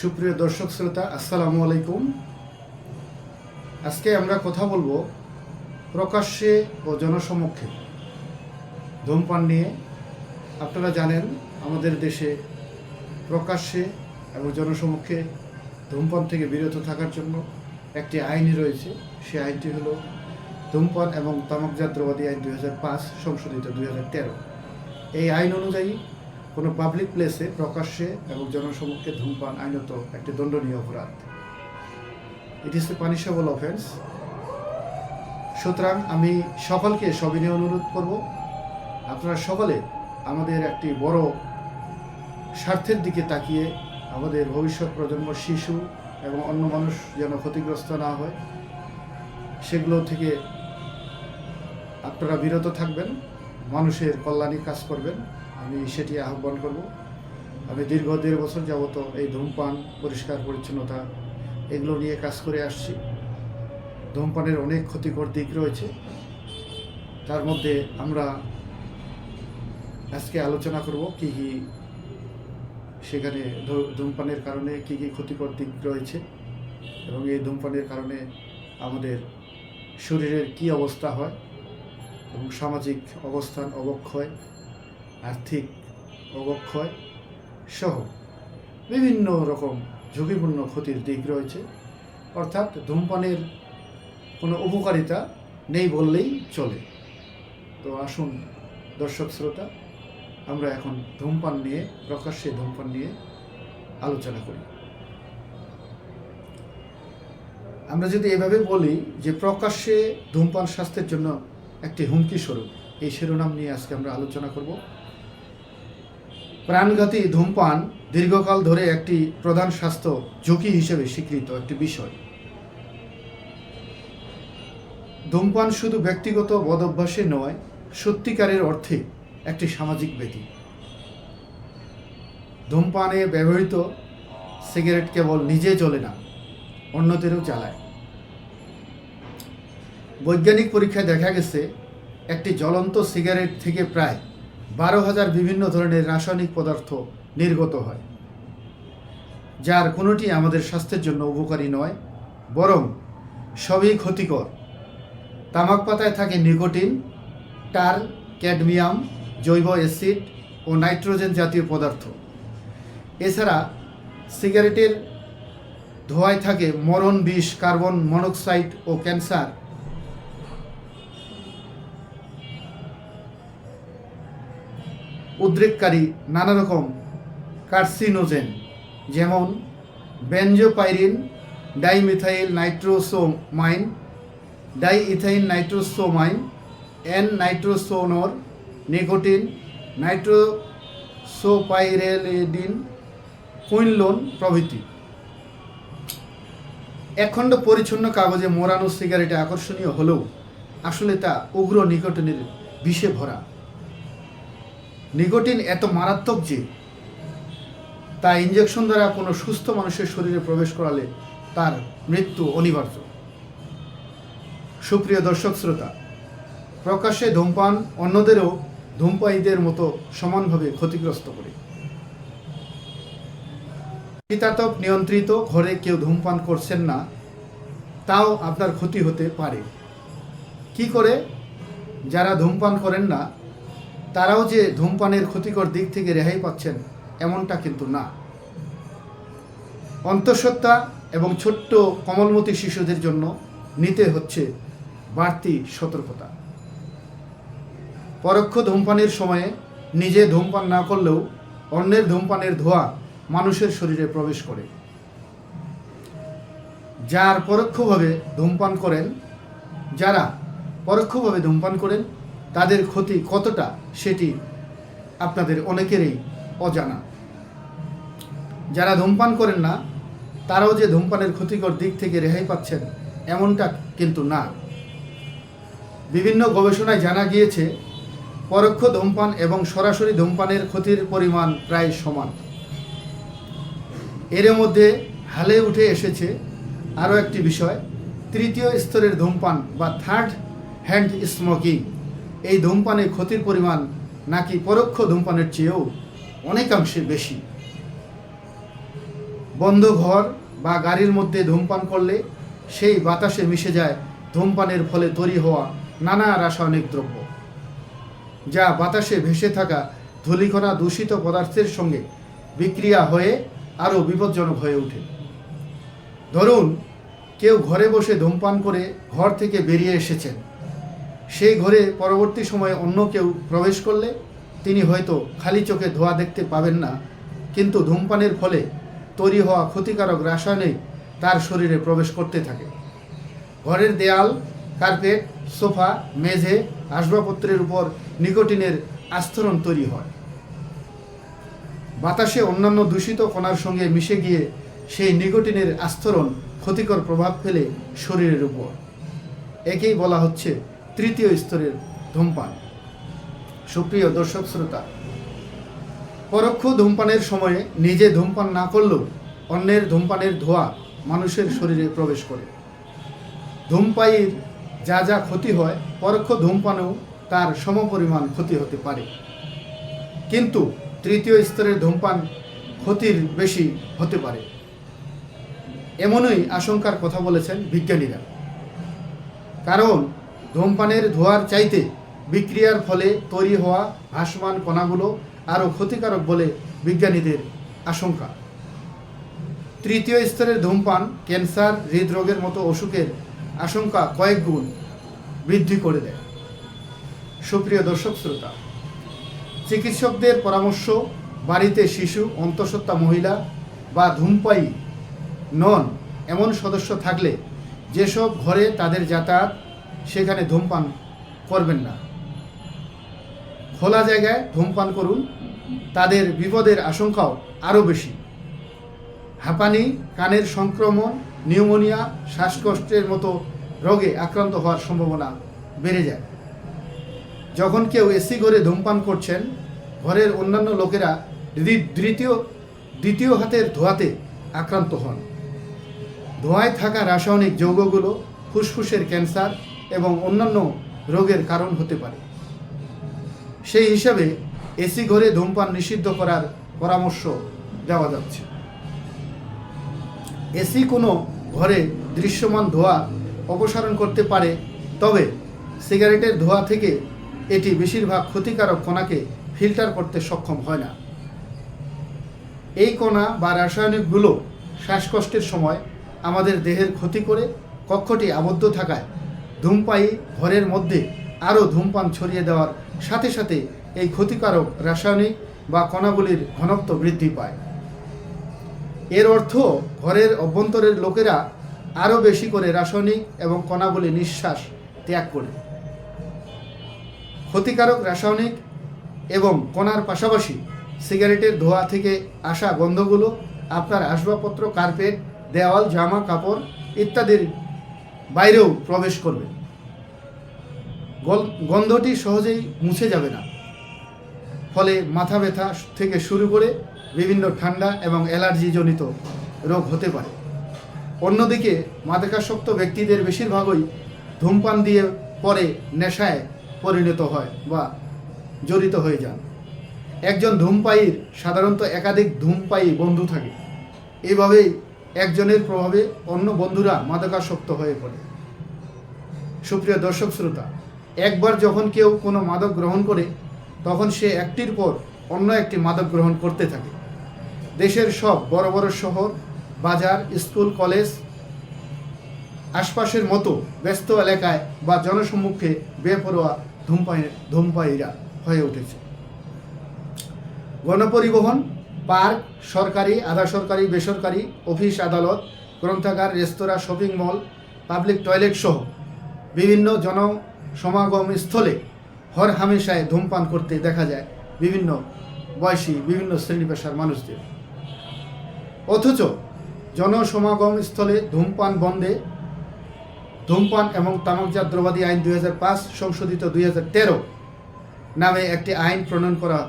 সুপ্রিয় দর্শক শ্রোতা, আসসালামু আলাইকুম। আজকে আমরা কথা বলব প্রকাশ্যে ও জনসমক্ষে। ধূমপান নিয়ে। আপনারা জানেন, আমাদের দেশে প্রকাশ্যে এবং জনসমক্ষে ধূমপান থেকে বিরত থাকার জন্য একটি আইন রয়েছে। সেই আইনটি হলো ধূমপান এবং তামাকজাত দ্রব্যাদি আইন দু হাজার পাঁচ, সংশোধিত দুই হাজার তেরো। এই আইন অনুযায়ী কোনো পাবলিক প্লেসে প্রকাশ্যে এবং জনসমক্ষে ধূমপান আইনত একটি দণ্ডনীয় অপরাধ। ইট ইস এ পানিশেবল অফেন্স সুতরাং আমি সকলকে সবিনয় অনুরোধ করব, আপনারা সকলে আমাদের একটি বড় স্বার্থের দিকে তাকিয়ে আমাদের ভবিষ্যৎ প্রজন্ম শিশু এবং অন্য মানুষ যেন ক্ষতিগ্রস্ত না হয়, সেগুলো থেকে আপনারা বিরত থাকবেন, মানুষের কল্যাণী কাজ করবেন। আমি সেটি আহ্বান করব। আমি দীর্ঘ দেড় বছর যাবত এই ধূমপান, পরিষ্কার পরিচ্ছন্নতা এগুলো নিয়ে কাজ করে আসছি। ধূমপানের অনেক ক্ষতিকর দিক রয়েছে। তার মধ্যে আমরা আজকে আলোচনা করব কি কি সেখানে ধূমপানের কারণে কি কি ক্ষতিকর দিক রয়েছে এবং এই ধূমপানের কারণে আমাদের শরীরের কি অবস্থা হয় এবং সামাজিক অবস্থান অবক্ষয় আর্থিক অবক্ষয় সহ বিভিন্ন রকম ঝুঁকিপূর্ণ ক্ষতির দিক রয়েছে। অর্থাৎ ধূমপানের কোনো উপকারিতা নেই বললেই চলে। তো আসুন দর্শক শ্রোতা, আমরা এখন ধূমপান নিয়ে, প্রকাশ্যে ধূমপান নিয়ে আলোচনা করি। আমরা যদি এভাবে বলি যে প্রকাশ্যে ধূমপান স্বাস্থ্যের জন্য একটি হুমকি স্বরূপ, এই শিরোনাম নিয়ে আজকে আমরা আলোচনা করব। প্রাণঘাতী ধূমপান দীর্ঘকাল ধরে একটি প্রধান স্বাস্থ্য ঝুঁকি হিসেবে স্বীকৃত একটি বিষয়। ধূমপান শুধু ব্যক্তিগত বদভ্যাসে নয়, সত্যিকারের অর্থে একটি সামাজিক ব্যাধি ধূমপানে ব্যবহৃত সিগারেট কেবল নিজে চলে না, অন্যদেরও চালায় বৈজ্ঞানিক পরীক্ষায় দেখা গেছে, একটি জ্বলন্ত সিগারেট থেকে প্রায় বারো হাজার বিভিন্ন ধরনের রাসায়নিক পদার্থ নির্গত হয়, যার কোনোটি আমাদের স্বাস্থ্যের জন্য উপকারী নয়, বরং সবই ক্ষতিকর। তামাক পাতায় থাকে নিকোটিন টার ক্যাডমিয়াম, জৈব অ্যাসিড ও নাইট্রোজেন জাতীয় পদার্থ। এছাড়া সিগারেটের ধোঁয়ায় থাকে মরণ বিষ, কার্বন মনোক্সাইড ও ক্যান্সার উদ্রেককারী নানা রকম কার্সিনোজেন, যেমন benzopyrene dimethyl nitrosamine, diethyl nitrosamine, N নাইট্রোসোনর, nicotine, nitrosopyrrolidine, quinoline প্রভৃতি। একখণ্ড পরিচ্ছন্ন কাগজে মোড়ানো সিগারেটে আকর্ষণীয় হলেও আসলে তা উগ্র নিকোটিনের বিষে ভরা। নিকোটিন এত মারাত্মক যে, তা ইঞ্জেকশন দ্বারা কোনো সুস্থ মানুষের শরীরে প্রবেশ করালে তার মৃত্যু অনিবার্য। সুপ্রিয় দর্শক শ্রোতা, প্রকাশ্যে ধূমপান অন্যদেরও ধূমপায়ীদের মতো সমানভাবে ক্ষতিগ্রস্ত করে। শীতাতপ নিয়ন্ত্রিত ঘরে কেউ ধূমপান করছেন না, তাও আপনার ক্ষতি হতে পারে। কি করে? যারা ধূমপান করেন না তারাও যে ধূমপানের ক্ষতিকর দিক থেকে রেহাই পাচ্ছেন, এমনটা কিন্তু না। অন্তঃসত্ত্বা এবং ছোট্ট কমলমতি শিশুদের জন্য নিতে হচ্ছে বাড়তি সতর্কতা। পরোক্ষ ধূমপানের সময়ে নিজে ধূমপান না করলেও অন্যের ধূমপানের ধোঁয়া মানুষের শরীরে প্রবেশ করে। যার পরোক্ষভাবে ধূমপান করেন, যারা পরোক্ষভাবে ধূমপান করেন তাদের ক্ষতি কতটা সেটি আপনাদের অনেকেরই অজানা। যারা ধূমপান করেন না, তারাও যে ধূমপানের ক্ষতিকর দিক থেকে রেহাই পাচ্ছেন, এমনটা কিন্তু না। বিভিন্ন গবেষণায় জানা গিয়েছে, পরোক্ষ ধূমপান এবং সরাসরি ধূমপানের ক্ষতির পরিমাণ প্রায় সমান। এর মধ্যে হালে উঠে এসেছে আরও একটি বিষয়, তৃতীয় স্তরের ধূমপান বা থার্ড হ্যান্ড স্মোকিং। এই ধূমপানে ক্ষতির পরিমাণ নাকি পরোক্ষ ধূমপানের চেয়েও অনেকাংশে বেশি। বন্ধ ঘর বা গাড়ির মধ্যে ধূমপান করলে সেই বাতাসে মিশে যায় ধূমপানের ফলে তৈরি হওয়া নানা রাসায়নিক দ্রব্য, যা বাতাসে ভেসে থাকা ধূলিকণা দূষিত পদার্থের সঙ্গে বিক্রিয়া হয়ে আরও বিপজ্জনক হয়ে ওঠে। ধরুন, কেউ ঘরে বসে ধূমপান করে ঘর থেকে বেরিয়ে এসেছেন। সেই ঘরে পরবর্তী সময়ে অন্য কেউ প্রবেশ করলে তিনি হয়তো খালি চোখে ধোয়া দেখতে পাবেন না, কিন্তু ধূমপানের ফলে তৈরি হওয়া ক্ষতিকারক রাসায়নিক তার শরীরে প্রবেশ করতে থাকে। ঘরের দেয়াল, কার্পেট, সোফা, মেঝে, আসবাবপত্রের উপর নিকোটিনের আস্তরণ তৈরি হয়। বাতাসে অন্যান্য দূষিত কণার সঙ্গে মিশে গিয়ে সেই নিকোটিনের আস্তরণ ক্ষতিকর প্রভাব ফেলে শরীরের উপর। একেই বলা হচ্ছে তৃতীয় স্তরের ধূমপান। সুপ্রিয় দর্শক শ্রোতা, পরোক্ষ ধূমপানের সময়ে নিজে ধূমপান না করলেও অন্যের ধূমপানের ধোঁয়া মানুষের শরীরে প্রবেশ করে। ধূমপায়ীর যা যা ক্ষতি হয়, পরোক্ষ ধূমপানেও তার সমপরিমাণ ক্ষতি হতে পারে। কিন্তু তৃতীয় স্তরের ধূমপান ক্ষতির বেশি হতে পারে। এমনই আশঙ্কার কথা বলেছেন বিজ্ঞানীরা। কারণ ধূমপানের ধোঁয়ার চাইতে বিক্রিয়ার ফলে তৈরি হওয়া ভাসমান কণাগুলো আরও ক্ষতিকারক বলে বিজ্ঞানীদের আশঙ্কা। তৃতীয় স্তরের ধূমপান ক্যান্সার, হৃদরোগের মতো অসুখের আশঙ্কা কয়েক গুণ বৃদ্ধি করে দেয়। সুপ্রিয় দর্শক শ্রোতা, চিকিৎসকদের পরামর্শ, বাড়িতে শিশু, অন্তঃসত্ত্বা মহিলা বা ধূমপায়ী নন এমন সদস্য থাকলে যেসব ঘরে তাদের যাতায়াত সেখানে ধূমপান করবেন না। খোলা জায়গায় ধূমপান করুন, তাদের বিপদের আশঙ্কাও আরও বেশি। হাঁপানি, কানের সংক্রমণ, নিউমোনিয়া, শ্বাসকষ্টের মতো রোগে আক্রান্ত হওয়ার সম্ভাবনা বেড়ে যায়। যখন কেউ এসি ঘরে ধূমপান করছেন, ঘরের অন্যান্য লোকেরা দ্বি- দ্বিতীয় দ্বিতীয় হাতের ধোঁয়াতে আক্রান্ত হন। ধোঁয়ায় থাকা রাসায়নিক যৌগগুলো ফুসফুসের ক্যান্সার এবং অন্যান্য রোগের কারণ হতে পারে। সেই হিসাবে এসি ঘরে ধূমপান নিষিদ্ধ করার পরামর্শ দেওয়া যাচ্ছে। এসি কোনো ঘরে দৃশ্যমান ধোঁয়া অপসারণ করতে পারে, তবে সিগারেটের ধোঁয়া থেকে এটি বেশিরভাগ ক্ষতিকারক কণাকে ফিল্টার করতে সক্ষম হয় না। এই কণা বা রাসায়নিকগুলো শ্বাসকষ্টের সময় আমাদের দেহের ক্ষতি করে, কক্ষটি আবদ্ধ থাকায় ধূমপায়ী ঘরের মধ্যে আরও ধূমপান ছড়িয়ে দেওয়ার সাথে সাথে এই ক্ষতিকারক রাসায়নিক বা কণাগুলির ঘনত্ব বৃদ্ধি পায়। এর অর্থ ঘরের অভ্যন্তরের লোকেরা আরও বেশি করে রাসায়নিক এবং কণাগুলি নিঃশ্বাস ত্যাগ করে। ক্ষতিকারক রাসায়নিক এবং কণার পাশাপাশি সিগারেটের ধোয়া থেকে আসা গন্ধগুলো, আপনার আসবাবপত্র, কার্পেট, দেওয়াল, জামা, কাপড় ইত্যাদির বাইরেও প্রবেশ করবে। গন্ধটি সহজেই মুছে যাবে না। ফলে মাথা ব্যথা থেকে শুরু করে বিভিন্ন ঠান্ডা এবং অ্যালার্জিজনিত রোগ হতে পারে। অন্যদিকে মাদকাসক্ত ব্যক্তিদের বেশিরভাগই ধূমপান দিয়ে পরে নেশায় পরিণত হয় বা জড়িত হয়ে যান। একজন ধূমপায়ীর সাধারণত একাধিক ধূমপায়ী বন্ধু থাকে। এইভাবেই একজনের প্রভাবে অন্য বন্ধুরা মাদকাসক্ত হয়ে পড়ে। সুপ্রিয় দর্শক শ্রোতা, একবার যখন কেউ কোনো মাদক গ্রহণ করে, তখন সে একটির পর অন্য একটি মাদক গ্রহণ করতে থাকে। দেশের সব বড় বড় শহর, বাজার, স্কুল, কলেজ আশপাশের মতো ব্যস্ত এলাকায় বা জনসম্মুখে বেপরোয়া ধূমপায়ী ধূমপায়ীরা হয়ে উঠেছে। গণপরিবহন পার্ক, সরকারি, আধা সরকারি, বেসরকারি, অফিস, আদালত, গ্রন্থাগার, রেস্তোরাঁ, শপিং মল, পাবলিক টয়লেট সহ বিভিন্ন জনসমাগম স্থলে হর হামেশায় ধূমপান করতে দেখা যায় বিভিন্ন বয়সী, বিভিন্ন শ্রেণি পেশার মানুষদের। অথচ জনসমাগম স্থলে ধূমপান বন্ধে ধূমপান এবং তামাকজাত দ্রব্যাদি আইন দুই হাজার পাঁচ সংশোধিত দুই হাজার তেরো নামে একটি আইন প্রণয়ন করা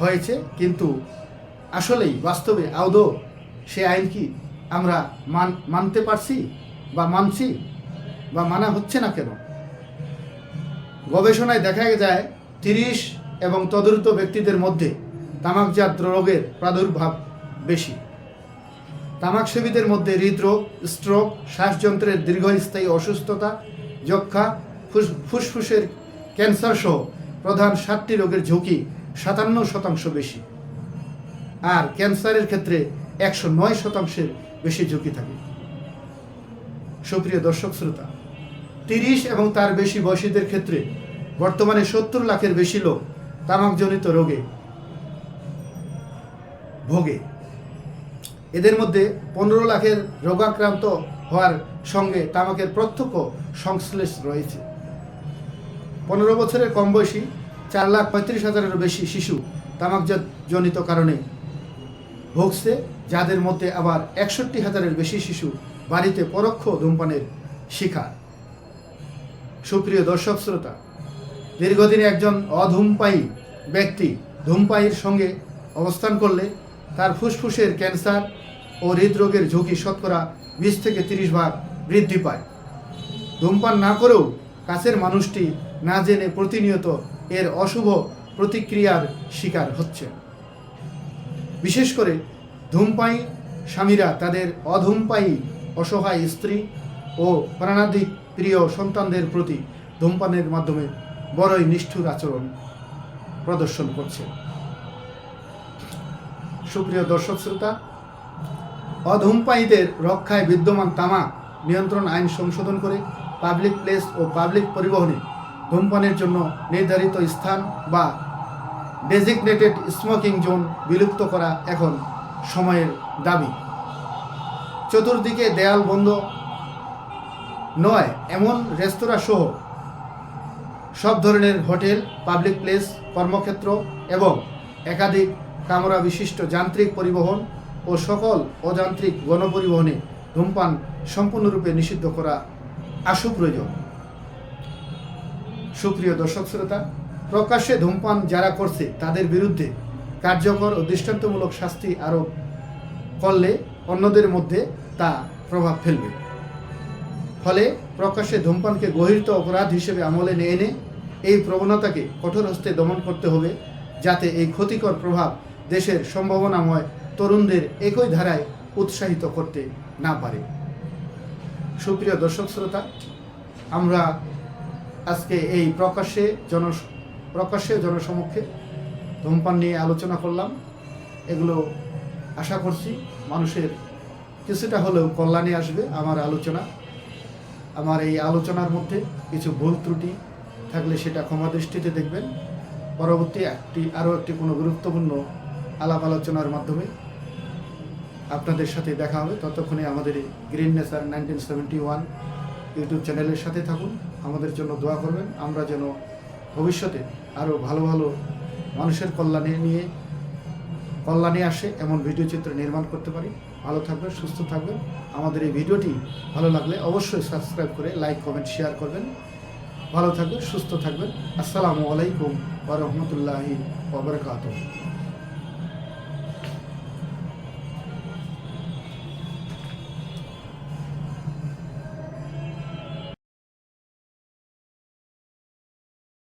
হয়েছে, কিন্তু আসলেই বাস্তবে আদৌ সে আইন কি আমরা মান মানতে পারছি বা মানছি বা মানা হচ্ছে না কেন? গবেষণায় দেখা যায় তিরিশ এবং তদুর্ত ব্যক্তিদের মধ্যে তামাকজাত রোগের প্রাদুর্ভাব বেশি। তামাক সেবীদের মধ্যে হৃদরোগ, স্ট্রোক, শ্বাসযন্ত্রের দীর্ঘস্থায়ী অসুস্থতা যক্ষা ফুস- ফুসফুসের ক্যান্সার সহ প্রধান সাতটি রোগের ঝুঁকি সাতান্ন শতাংশ বেশি। আর ক্যান্সারের ক্ষেত্রে একশো নয় শতাংশের বেশি ঝুঁকি থাকে। সুপ্রিয় দর্শক শ্রোতা, তিরিশ এবং তার বেশি বয়সীদের ক্ষেত্রে বর্তমানে সত্তর লাখের বেশি লোক তামাকজনিত রোগে ভোগে। এদের মধ্যে পনেরো লাখের রোগাক্রান্ত হওয়ার সঙ্গে তামাকের প্রত্যক্ষ সংশ্লেষ রয়েছে। পনেরো বছরের কম বয়সী চার লাখ পঁয়ত্রিশ হাজারেরও বেশি শিশু তামাকজাত জনিত কারণে ভুগছে, যাদের মধ্যে আবার একষট্টি হাজারের বেশি শিশু বাড়িতে পরোক্ষ ধূমপানের শিকার। সুপ্রিয় দর্শক শ্রোতা, দীর্ঘদিন একজন অধূমপায়ী ব্যক্তি ধূমপায়ীর সঙ্গে অবস্থান করলে তার ফুসফুসের ক্যান্সার ও হৃদরোগের ঝুঁকি শতকরা বিশ থেকে তিরিশ ভাগ বৃদ্ধি পায়। ধূমপান না করেও কাছের মানুষটি না জেনে প্রতিনিয়ত এর অশুভ প্রতিক্রিয়ার শিকার হচ্ছে বিশেষ করে ধূমপাই স্বামীরা তাদের অধূমপায়ী, অসহায় স্ত্রী ও প্রাণাধিক প্রিয় সন্তানদের প্রতি ধূমপানের মাধ্যমে বড়ই নিষ্ঠুর আচরণ প্রদর্শন করছে। সুপ্রিয় দর্শক শ্রোতা, অধূমপায়ীদের রক্ষায় বিদ্যমান তামাক নিয়ন্ত্রণ আইন সংশোধন করে পাবলিক প্লেস ও পাবলিক পরিবহনে ধূমপানের জন্য নির্ধারিত স্থান বা ডেজিগনেটেড স্মোকিং জোন বিলুপ্ত করা এখন সময়ের দাবি। চতুর্দিকে দেয়াল বন্ধ। নয়, এমন রেস্তোরাঁ সহ সব ধরনের হোটেল, পাবলিক প্লেস, কর্মক্ষেত্র এবং একাধিক কামরা বিশিষ্ট যান্ত্রিক পরিবহন ও সকল অযান্ত্রিক গণপরিবহনে ধূমপান সম্পূর্ণরূপে নিষিদ্ধ করা আশু প্রয়োজন সুপ্রিয় দর্শক, শ্রোতা প্রকাশ্যে ধূমপান যারা করছে, তাদের বিরুদ্ধে কার্যকর ও দৃষ্টান্তমূলক শাস্তি আরোপ করলে অন্যদের মধ্যে তা প্রভাব ফেলবে। ফলে প্রকাশ্যে ধূমপানকে গহিত অপরাধ হিসেবে আমলে নিয়ে এনে এই প্রবণতাকে কঠোর হস্তে দমন করতে হবে, যাতে এই ক্ষতিকর প্রভাব দেশের সম্ভাবনাময় তরুণদের একই ধারায় উৎসাহিত করতে না পারে। সুপ্রিয় দর্শক শ্রোতা, আমরা আজকে এই প্রকাশ্যে জন প্রকাশ্যে জনসমক্ষে ধূমপান নিয়ে আলোচনা করলাম। এগুলো আশা করছি মানুষের কিছুটা হলেও কল্যাণে আসবে আমার আলোচনা। আমার এই আলোচনার মধ্যে কিছু ভুল ত্রুটি থাকলে সেটা ক্ষমা দৃষ্টিতে দেখবেন। পরবর্তী একটি, আরও একটি কোনো গুরুত্বপূর্ণ আলাপ আলোচনার মাধ্যমে আপনাদের সাথে দেখা হবে। ততক্ষণে আমাদের green nature nineteen seventy one YouTube চ্যানেলের সাথে থাকুন। আমাদের জন্য দোয়া করবেন। আমরা যেন ভবিষ্যতে আরও ভালো ভালো মানুষের কল্যাণে নিয়ে, কল্যাণে আসে এমন ভিডিও চিত্র নির্মাণ করতে পারি। ভালো থাকবেন, সুস্থ থাকবেন। আমাদের এই ভিডিওটি ভালো লাগলে অবশ্যই সাবস্ক্রাইব করে লাইক, কমেন্ট, শেয়ার করবেন। ভালো থাকবেন, সুস্থ থাকবেন। আসসালামু আলাইকুম ওরহমতুল্লাহি বারাকাতুহু।